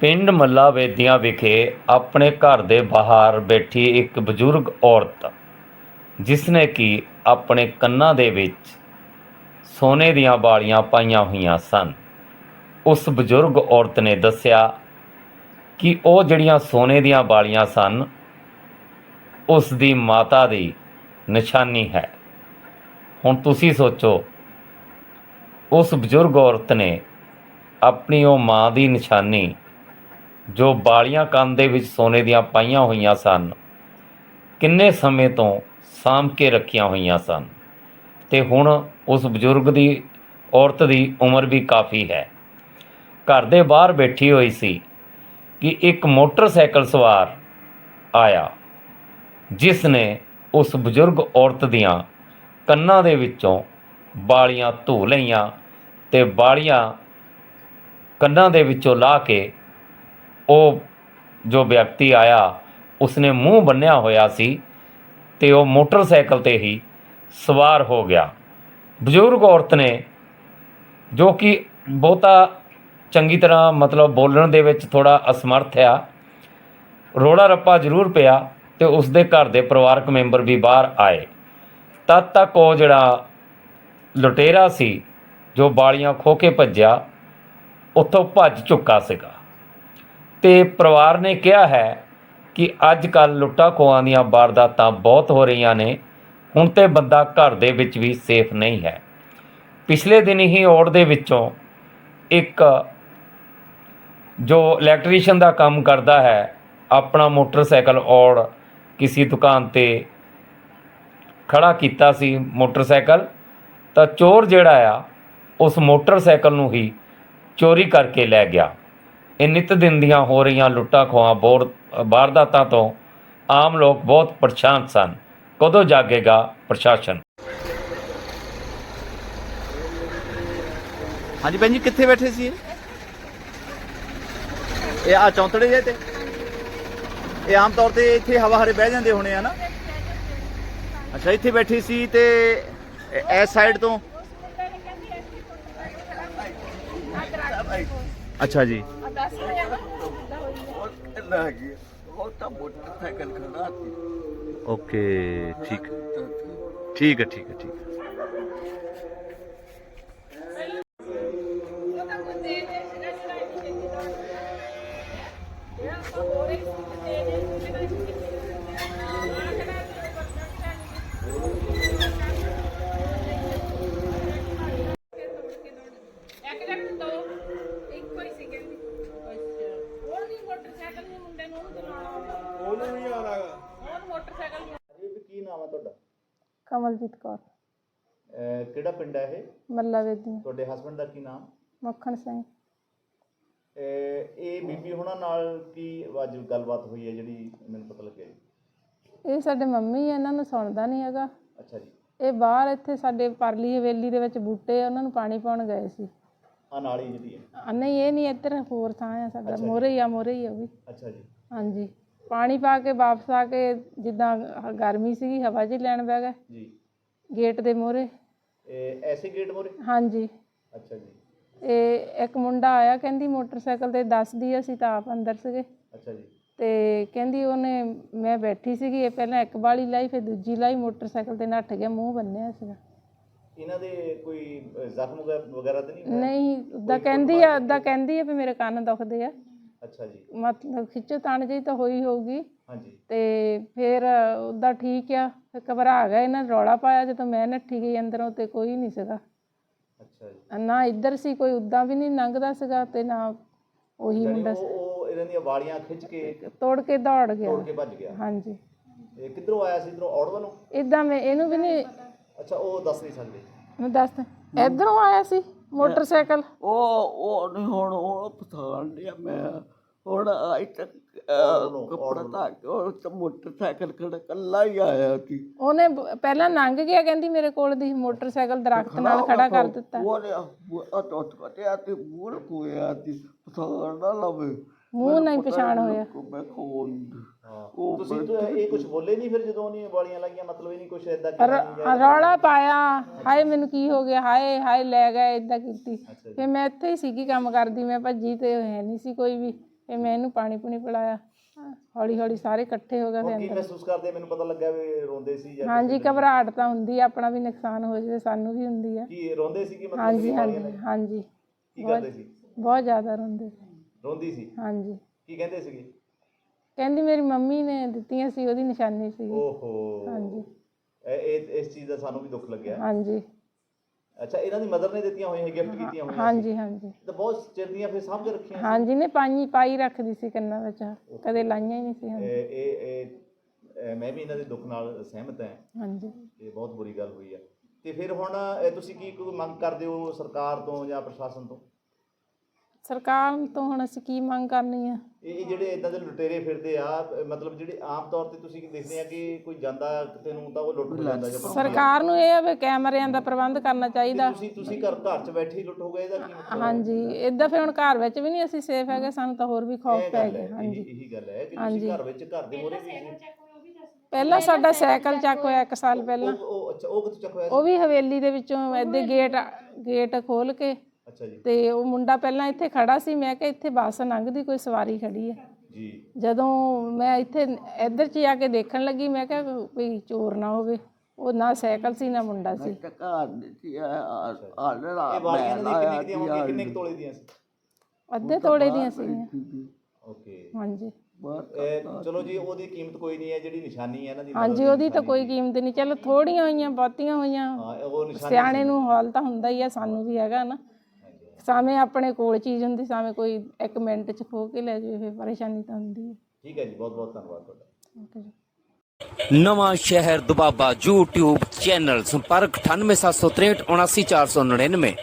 ਪਿੰਡ ਮੱਲਾ ਵੇਦੀਆਂ ਵਿਖੇ ਆਪਣੇ ਘਰ ਦੇ ਬਾਹਰ ਬੈਠੀ ਇੱਕ ਬਜ਼ੁਰਗ ਔਰਤ ਜਿਸ ਨੇ ਕਿ ਆਪਣੇ ਕੰਨਾਂ ਦੇ ਵਿੱਚ ਸੋਨੇ ਦੀਆਂ ਵਾਲੀਆਂ ਪਾਈਆਂ ਹੋਈਆਂ ਸਨ। ਉਸ ਬਜ਼ੁਰਗ ਔਰਤ ਨੇ ਦੱਸਿਆ ਕਿ ਉਹ ਜਿਹੜੀਆਂ ਸੋਨੇ ਦੀਆਂ ਵਾਲੀਆਂ ਸਨ, ਉਸ ਦੀ ਮਾਤਾ ਦੀ ਨਿਸ਼ਾਨੀ ਹੈ। ਹੁਣ ਤੁਸੀਂ ਸੋਚੋ, ਉਸ ਬਜ਼ੁਰਗ ਔਰਤ ਨੇ ਆਪਣੀ ਉਹ ਮਾਂ ਦੀ ਨਿਸ਼ਾਨੀ ਜੋ ਬਾਲੀਆਂ ਕੰਨ ਦੇ ਵਿੱਚ ਸੋਨੇ ਦੀਆਂ ਪਾਈਆਂ ਹੋਈਆਂ ਸਨ, ਕਿੰਨੇ ਸਮੇਂ ਤੋਂ ਸਾਂਭ ਕੇ ਰੱਖੀਆਂ ਹੋਈਆਂ ਸਨ? ਤੇ ਹੁਣ ਉਸ ਬਜ਼ੁਰਗ ਦੀ, ਔਰਤ ਦੀ ਉਮਰ ਵੀ ਕਾਫੀ ਹੈ। ਘਰ ਦੇ ਬਾਹਰ ਬੈਠੀ ਹੋਈ ਸੀ ਕਿ ਇੱਕ ਮੋਟਰਸਾਈਕਲ ਸਵਾਰ ਆਇਆ, ਜਿਸ ਨੇ ਉਸ ਬਜ਼ੁਰਗ ਔਰਤ ਦੀਆਂ ਕੰਨਾਂ ਦੇ ਵਿੱਚੋਂ ਬਾਲੀਆਂ ਧੋ ਲਈਆਂ ਤੇ ਬਾਲੀਆਂ ਕੰਨਾਂ ਦੇ ਵਿੱਚੋਂ ਲਾ ਕੇ ਉਹ ਜੋ ਵਿਅਕਤੀ ਆਇਆ, ਉਸਨੇ ਮੂੰਹ ਬੰਨਿਆ ਹੋਇਆ ਸੀ ਤੇ ਉਹ ਮੋਟਰਸਾਈਕਲ ਤੇ ਹੀ ਸਵਾਰ ਹੋ ਗਿਆ। ਬਜ਼ੁਰਗ ਔਰਤ ਨੇ, ਜੋ ਕਿ ਬਹੁਤਾ ਚੰਗੀ ਤਰ੍ਹਾਂ ਮਤਲਬ ਬੋਲਣ ਦੇ ਵਿੱਚ ਥੋੜਾ ਅਸਮਰਥ ਆ ਰੋੜਾ ਰੱਪਾ ਜ਼ਰੂਰ ਪਿਆ ਤੇ ਉਸਦੇ ਘਰ ਦੇ ਪਰਿਵਾਰਕ ਮੈਂਬਰ ਵੀ ਬਾਹਰ ਆਏ। ਤਦ ਤੱਕ ਉਹ ਜਿਹੜਾ ਲੁਟੇਰਾ ਸੀ, ਜੋ ਬਾਲੀਆਂ ਖੋ ਕੇ ਭੱਜਿਆ, ਉੱਥੋਂ ਭੱਜ ਚੁੱਕਾ ਸੀਗਾ। ਤੇ ਪਰਿਵਾਰ ਨੇ ਕਿਹਾ ਹੈ ਕਿ ਅੱਜ ਕੱਲ ਲੁੱਟਾਂ ਖੋਹਾਂ ਦੀਆਂ ਵਾਰਦਾਤਾਂ ਬਹੁਤ ਹੋ ਰਹੀਆਂ ਨੇ, ਹੁਣ ਤੇ ਬੰਦਾ ਘਰ ਦੇ ਵਿੱਚ ਵੀ ਸੇਫ ਨਹੀਂ ਹੈ। ਪਿਛਲੇ ਦਿਨ ਹੀ ਔੜ ਦੇ ਵਿੱਚੋਂ ਇੱਕ ਜੋ ਇਲੈਕਟ੍ਰੀਸ਼ੀਅਨ ਦਾ ਕੰਮ ਕਰਦਾ ਹੈ, ਆਪਣਾ ਮੋਟਰਸਾਈਕਲ ਔੜ ਕਿਸੇ ਦੁਕਾਨ ਤੇ ਖੜਾ ਕੀਤਾ ਸੀ ਮੋਟਰਸਾਈਕਲ, ਤਾਂ ਚੋਰ ਜਿਹੜਾ ਆ, ਉਸ ਮੋਟਰਸਾਈਕਲ ਨੂੰ ਹੀ ਚੋਰੀ ਕਰਕੇ ਲੈ ਗਿਆ। ਇਹ ਨਿਤ ਦਿਨ ਦੀਆਂ ਹੋ ਰਹੀਆਂ ਲੁੱਟਾਂ ਖੋਹਾਂ ਬੋਰ, ਵਾਰਦਾਤਾਂ ਤੋਂ ਆਮ ਲੋਕ ਬਹੁਤ ਪਰੇਸ਼ਾਨ ਸਨ। ਕਦੋਂ ਜਾਗੇਗਾ ਪ੍ਰਸ਼ਾਸਨ? ਹਾਂਜੀ ਭੈਣ ਜੀ, ਕਿੱਥੇ ਬੈਠੇ ਸੀ? ਇਹ? ਇਹ ਆ ਚੌਂਤੜੇ ਜੇ ਤੇ। ਇਹ ਆਮ ਤੌਰ ਤੇ ਇੱਥੇ ਹਵਾ ਹਰੇ ਬਹਿ ਜਾਂਦੇ ਹੋਣੇ ਆ ਨਾ। ਅੱਛਾ, ਇੱਥੇ ਬੈਠੀ ਸੀ ਤੇ ਇਸ ਸਾਈਡ ਤੋਂ। ਅੱਛਾ ਜੀ। ਲੱਗੀ ਉਹ ਤਾਂ ਮੋਟਰਸਾਈਕਲ ਖੜਾ ਸੀ ਓਕੇ ਠੀਕ। ਠੀਕ ਹੈ ਠੀਕ ਹੈ ਠੀਕ ਹੈ। ਵੀ ਕੀ ਨਾਮ ਆ ਤੁਹਾਡਾ ਕਮਲਜੀਤ ਕੌਰ। ਅਹ ਕਿਹੜਾ ਪਿੰਡ ਹੈ ਇਹ? ਮੱਲਾ ਵੇਦੀ ਤੁਹਾਡੇ ਹਸਬੰਡ ਦਾ ਕੀ ਨਾਮ? ਮੱਖਣ ਸਿੰਘ। ਅਹ ਇਹ ਬੀਬੀ ਹੁਣਾਂ ਨਾਲ ਕੀ ਅੱਜ ਗੱਲਬਾਤ ਹੋਈ ਹੈ ਜਿਹੜੀ ਮੈਨੂੰ ਪਤਾ ਲੱਗਿਆ ਜੀ? ਇਹ ਸਾਡੇ ਮੰਮੀ ਆ, ਇਹਨਾਂ ਨੂੰ ਸੁਣਦਾ ਨਹੀਂ ਹੈਗਾ। ਅੱਛਾ ਜੀ। ਇਹ ਬਾਹਰ ਇੱਥੇ ਸਾਡੇ ਪਰਲੀ ਹਵੇਲੀ ਦੇ ਵਿੱਚ ਬੂਟੇ ਆ ਉਹਨਾਂ ਨੂੰ ਪਾਣੀ ਪਾਉਣ ਗਏ ਸੀ। ਆ ਨਾਲੀ ਜਿਹੜੀ ਹੈ। ਆ ਨਹੀਂ ਇਹ ਨਹੀਂ ਇੱਧਰ ਹੋਰ ਥਾਂ ਆ ਸਾਡਾ ਮੋਰੇ ਹੀ ਆ ਮੋਰੇ ਹੀ ਆ ਉਹ ਵੀ। ਅੱਛਾ ਜੀ। ਹਾਂਜੀ। ਪਾਣੀ ਪਾ ਕੇ ਵਾਪਸ ਆ ਕੇ ਜਿੱਦਾਂ ਗਰਮੀ ਸੀਗੀ ਹਵਾ ਜੀ ਲੈਣ ਬਹਿ ਗਏ। ਜੀ। ਗੇਟ ਦੇ ਮੋਰੇ ਇਹ ਐਸੇ ਗੇਟ ਮੋਰੇ ਹਾਂਜੀ। ਅੱਛਾ ਜੀ। ਇਹ ਇੱਕ ਮੁੰਡਾ ਆਇਆ ਕਹਿੰਦੀ ਮੋਟਰਸਾਈਕਲ ਤੇ ਦੱਸਦੀ ਅਸੀਂ ਤਾਂ ਆਪ ਅੰਦਰ ਸੀਗੇ। ਅੱਛਾ ਜੀ। ਤੇ ਕਹਿੰਦੀ ਉਹਨੇ ਮੈਂ ਬੈਠੀ ਸੀਗੀ ਇਹ ਪਹਿਲਾਂ ਇੱਕ ਬਾਲੀ ਲਾਈ ਫਿਰ ਦੂਜੀ ਲਾਈ ਮੋਟਰਸਾਈਕਲ ਤੇ ਨੱਠ ਗਿਆ ਮੂੰਹ ਬੰਨਿਆ ਸੀਗਾ। ਇਹਨਾਂ ਦੇ ਕੋਈ ਜ਼ਖਮ ਵਗੈ- ਵਗੈਰਾ ਤਾਂ ਨਹੀਂ ਹੋਇਆ? ਨਹੀਂ ਉਦਾਂ ਕਹਿੰਦੀ ਆ ਉਦਾਂ ਕਹਿੰਦੀ ਆ ਵੀ ਮੇਰੇ ਕੰਨ ਦੁਖਦੇ ਆ। ਅੱਛਾ ਜੀ। ਮਤਲਬ ਖਿੱਚੋ ਤਾਣ ਜਿਹੀ ਤਾਂ ਹੋਈ ਹੋਊਗੀ। ਹਾਂਜੀ। ਤੇ ਫਿਰ ਉਦਾਂ ਠੀਕ ਆ ਫਿਰ ਘਬਰਾ ਗਿਆ ਇਹਨਾਂ ਨੇ ਰੌਲਾ ਪਾਇਆ ਜਦੋਂ ਮੈਂ ਨੱਠੀ ਗਈ ਅੰਦਰੋਂ ਤੇ ਕੋਈ ਨਹੀਂ ਸੀਗਾ। ਅੱਛਾ ਜੀ। ਨਾ ਇੱਧਰ ਸੀ ਕੋਈ ਉਦਾਂ ਵੀ ਨਹੀਂ ਲੰਘਦਾ ਸੀਗਾ ਤੇ ਨਾ ਉਹੀ ਮੁੰਡਾ ਉਹ ਉਹ ਇਹਨਾਂ ਦੀਆਂ ਵਾਲੀਆਂ ਖਿੱਚ ਕੇ ਤੋੜ ਕੇ ਦੌੜ ਗਿਆ। ਤੋੜ ਕੇ ਭੱਜ ਗਿਆ। ਹਾਂਜੀ। ਇਹ ਕਿੱਧਰੋਂ ਆਇਆ ਸੀ ਇਧਰੋਂ ਔੜ ਵੱਲੋਂ? ਇਦਾਂ ਮੈਂ ਇਹਨੂੰ ਵੀ ਨਹੀਂ ਅੱਛਾ ਉਹ ਦੱਸ ਨਹੀਂ ਸਕਦੇ। ਮੈਂ ਦੱਸ ਇਧਰੋਂ ਆਇਆ ਸੀ ਮੋਟਰਸਾਈਕਲ। ਉਹ ਉਹ ਨਹੀਂ ਹੁਣ ਉਹ ਪਛਾਣ ਲਿਆ ਮੈਂ। ਹੁਣ ਆਈ ਤੱਕ ਕੱਪੜਾ ਤਾਂ ਉਹ ਤਾਂ ਮੋਟਰਸਾਈਕਲ ਖੜਾ ਕੱਲਾ ਹੀ ਆਇਆ ਸੀ। ਉਹਨੇ ਬ- ਪਹਿਲਾਂ ਲੰਘ ਗਿਆ ਕਹਿੰਦੀ ਮੇਰੇ ਕੋਲ ਦੀ ਮੋਟਰਸਾਈਕਲ ਦਰਖਤ ਨਾਲ ਖੜਾ ਕਰ ਦਿੱਤਾ। ਉਹਨੇ ਉਹ ਤੋਂ ਕਟਿਆ ਤੇ ਮੂਲ ਕੋਇਆ ਸੀ ਪਛਾਣ ਨਾ ਲਵੇ। ਮੂੰਹ ਨਹੀਂ ਪਛਾਣ ਹੋਇਆ। ਮੈਂ ਖੋਲ ਤੁਸੀਂ ਤਾਂ ਇਹ ਕੁਝ ਬੋਲੇ ਨਹੀਂ ਫਿਰ ਜਦੋਂ ਉਹਨੇ ਵਾਲੀਆਂ ਲਾਈਆਂ ਮਤਲਬ ਇਹ ਨਹੀਂ ਕੁਝ ਐਦਾਂ ਰ- ਰੌਲਾ ਪਾਇਆ ਹਾਏ ਮੈਨੂੰ ਕੀ ਹੋ ਗਿਆ ਹਾਏ ਹਾਏ ਲੈ ਗਏ ਇਦਾਂ ਕੀਤੀ। ਫਿਰ ਮੈਂ ਇੱਥੇ ਹੀ ਸੀਗੀ ਕੰਮ ਕਰਦੀ ਮੈਂ ਭੱਜੀ ਤੇ ਹੈ ਨਹੀਂ ਸੀ ਕੋਈ ਵੀ। ਫਿਰ ਮੈਂ ਇਹਨੂੰ ਪਾਣੀ ਪੂਣੀ ਪਿਲਾਇਆ। ਹੌਲੀ ਹੌਲੀ ਸਾਰੇ ਇਕੱਠੇ ਹੋ ਗਏ ਫਿਰ ਹੁਣ ਕੀ ਅੰਦਰ। ਮਹਿਸੂਸ ਕਰਦੇ? ਮੈਨੂੰ ਪਤਾ ਲੱਗਾ ਵੀ ਰੋਂਦੇ ਸੀ ਜਾਂ ਹਾਂਜੀ ਘਬਰਾਹਟ ਤਾਂ ਹੁੰਦੀ ਆ ਆਪਣਾ ਵੀ ਨੁਕਸਾਨ ਹੋ ਜਾਵੇ ਸਾਨੂੰ ਵੀ ਹੁੰਦੀ ਆ। ਕੀ ਰੋਂਦੇ ਸੀ ਕਿ ਮਤਲਬ ਹਾਂਜੀ ਹਾਂਜੀ ਵਾਲੀਆਂ ਨੇ? ਹਾਂਜੀ। ਕੀ ਕਰਦੇ ਸੀ? ਬਹੁਤ ਜ਼ਿਆਦਾ ਰੋਂਦੇ ਸੀ। ਰੋਂਦੀ ਸੀ? ਹਾਂਜੀ। ਕੀ ਕਹਿੰਦੇ ਸੀਗੇ? ਕਹਿੰਦੀ ਮੇਰੀ ਮੰਮੀ ਨੇ ਦਿੱਤੀਆਂ ਸੀ ਉਹਦੀ ਨਿਸ਼ਾਨੀ ਸੀ। ਓਹੋ। ਹਾਂਜੀ। ਇਹ ਇਹ- ਇਸ ਚੀਜ਼ ਦਾ ਸਾਨੂੰ ਵੀ ਦੁੱਖ ਲੱਗਿਆ। ਹਾਂਜੀ। ਅੱਛਾ ਇਹਨਾਂ ਦੀ ਮਦਰ ਨੇ ਦਿੱਤੀਆਂ ਹੋਈਆਂ ਗਿਫਟ ਕੀਤੀਆਂ ਹੋਈਆਂ ਹਾਂਜੀ ਹਾਂਜੀ। ਤਾਂ ਬਹੁਤ ਚਿਰ ਦੀਆਂ ਫਿਰ ਸਾਂਭ ਕੇ ਰੱਖੀਆਂ ਹਾਂਜੀ ਨੇ ਪਾਈ ਪਾਈ ਰੱਖਦੀ ਸੀ ਕੰਨਾਂ ਵਿੱਚ। ਕਦੇ ਲਾਈਆਂ ਹੀ ਨਹੀਂ ਸੀ ਹਾਂਜੀ। ਇਹ ਇਹ ਇਹ- ਮੈਂ ਵੀ ਇਹਨਾਂ ਦੇ ਦੁੱਖ ਨਾਲ ਸਹਿਮਤ ਹਾਂ। ਹਾਂਜੀ। ਇਹ ਬਹੁਤ ਬੁਰੀ ਗੱਲ ਹੋਈ ਹੈ ਤੇ ਫਿਰ ਹੁਣ ਇਹ ਤੁਸੀਂ ਕੀ ਕੋਈ ਮੰਗ ਕਰਦੇ ਹੋ ਸਰਕਾਰ ਤੋਂ ਜਾਂ ਪ੍ਰਸ਼ਾਸਨ ਤੋਂ? ਸਰਕਾਰ ਤੋਂ ਹੁਣ ਅਸੀਂ ਕੀ ਮੰਗ ਕਰਨੀ ਆ? ਇਹ ਇਹ ਜਿਹੜੇ ਇਦਾਂ ਦੇ ਲੁਟੇਰੇ ਫਿਰਦੇ ਆ ਅਹ ਮਤਲਬ ਜਿਹੜੇ ਆਮ ਤੌਰ ਤੇ ਤੁਸੀਂ ਕੀ ਦੇਖਦੇ ਆ ਕਿ ਕੋਈ ਜਾਂਦਾ ਕਿਤੇ ਨੂੰ ਤਾਂ ਉਹ ਲੁੱਟ ਜਾਂਦਾ ਜਾਂ ਸਰਕਾਰ ਨੂੰ ਇਹ ਆ ਵੀ ਕੈਮਰਿਆਂ ਦਾ ਪ੍ਰਬੰਧ ਕਰਨਾ ਚਾਹੀਦਾ। ਤੁਸੀਂ ਤੁਸੀਂ ਘਰ ਘਰ 'ਚ ਬੈਠੇ ਹੀ ਲੁੱਟ ਹੋ ਗਏ ਇਹਦਾ ਕੀ ਮਤਲਬ? ਹਾਂਜੀ ਇਦਾਂ ਫਿਰ ਹੁਣ ਘਰ ਵਿੱਚ ਵੀ ਨਹੀਂ ਅਸੀਂ ਸੇਫ ਹੈਗੇ ਸਾਨੂੰ ਤਾਂ ਹੋਰ ਵੀ ਖੌਫ ਪੈ ਗਿਆ ਹਾਂਜੀ ਇਹੀ ਇਹੀ ਗੱਲ ਹੈ ਕਿ ਤੁਸੀਂ ਘਰ ਵਿੱਚ ਘਰ ਦੇ ਮੋਰੇ ਵੀ ਪਹਿਲਾਂ ਸਾਡਾ ਸਾਈਕਲ ਚੱਕ ਹੋਇਆ ਇੱਕ ਸਾਲ ਪਹਿਲਾਂ। ਉਹ ਉਹ ਅੱਛਾ ਉਹ ਕਿੱਥੋਂ ਚੱਕ ਹੋਇਆ ਸੀ? ਉਹ ਵੀ ਹਵੇਲੀ ਦੇ ਵਿੱਚੋਂ ਐਦੇ ਗੇਟ ਗੇਟ ਖੋਲ ਕੇ ਅੱਛਾ ਜੀ। ਤੇ ਉਹ ਮੁੰਡਾ ਪਹਿਲਾਂ ਇੱਥੇ ਖੜਾ ਸੀ ਮੈਂ ਕਿਹਾ ਇੱਥੇ ਬੱਸ ਲੰਘਦੀ ਕੋਈ ਸਵਾਰੀ ਖੜੀ ਹੈ। ਜੀ। ਜਦੋਂ ਮੈਂ ਇੱਥੇ ਇੱਧਰ ਚ ਆ ਕੇ ਦੇਖਣ ਲੱਗੀ ਮੈਂ ਕਿਹਾ ਕੋਈ ਚੋਰ ਨਾ ਹੋਵੇ। ਉਹ ਨਾ ਸਾਈਕਲ ਸੀ ਨਾ ਮੁੰਡਾ ਸੀ। ਟਕਾ ਦਿੱਤੀ ਆ ਆਲੜਾ ਇਹ ਵਾਲੀਆਂ ਇਹਨਾਂ ਦੀ ਕਿੰਨੇ ਕੁ ਦੀਆਂ ਹੋਣਗੀਆਂ? ਕਿੰਨੇ ਕੁ ਤੋਲੇ ਦੀਆਂ ਸੀ? ਅੱਧੇ ਤੋਲੇ ਦੀਆਂ ਸੀਗੀਆਂ ਓਕੇ। ਹਾਂਜੀ। ਇਹ ਚਲੋ ਜੀ ਉਹਦੀ ਕੀਮਤ ਕੋਈ ਨਹੀਂ ਹੈ ਜਿਹੜੀ ਨਿਸ਼ਾਨੀ ਹੈ ਇਹਨਾਂ ਦੀ ਹਾਂਜੀ ਉਹਦੀ ਤਾਂ ਕੋਈ ਕੀਮਤ ਨਹੀਂ। ਚਲੋ ਥੋੜੀਆਂ ਹੋਈਆਂ ਬਹੁਤੀਆਂ ਹੋਈਆਂ। ਹਾਂ ਉਹ ਨਿਸ਼ਾਨੀ ਸਿਆਣੇ ਨੂੰ ਹਾਲ ਤਾਂ ਹੁੰਦਾ ਹੀ ਆ ਸਾਨੂੰ ਵੀ ਹੈਗਾ ਨਾ। ਸਾਵੇਂ ਆਪਣੇ ਕੋਲ ਚੀਜ਼ ਹੁੰਦੀ ਸਾਵੇਂ ਕੋਈ ਇੱਕ ਮਿੰਟ ਚ ਖੋ ਕੇ ਲੈ ਜਾਵੇ ਫਿਰ ਪਰੇਸ਼ਾਨੀ ਤਾਂ ਹੁੰਦੀ ਹੈ। ਠੀਕ ਹੈ ਜੀ ਬਹੁਤ ਬਹੁਤ ਧੰਨਵਾਦ ਤੁਹਾਡਾ। ਓਕੇ ਜੀ। ਨਵਾਂ ਸ਼ਹਿਰ ਦੁਬਾਬਾ YouTube ਚੈਨਲ ਸੰਪਰਕ 98763 79499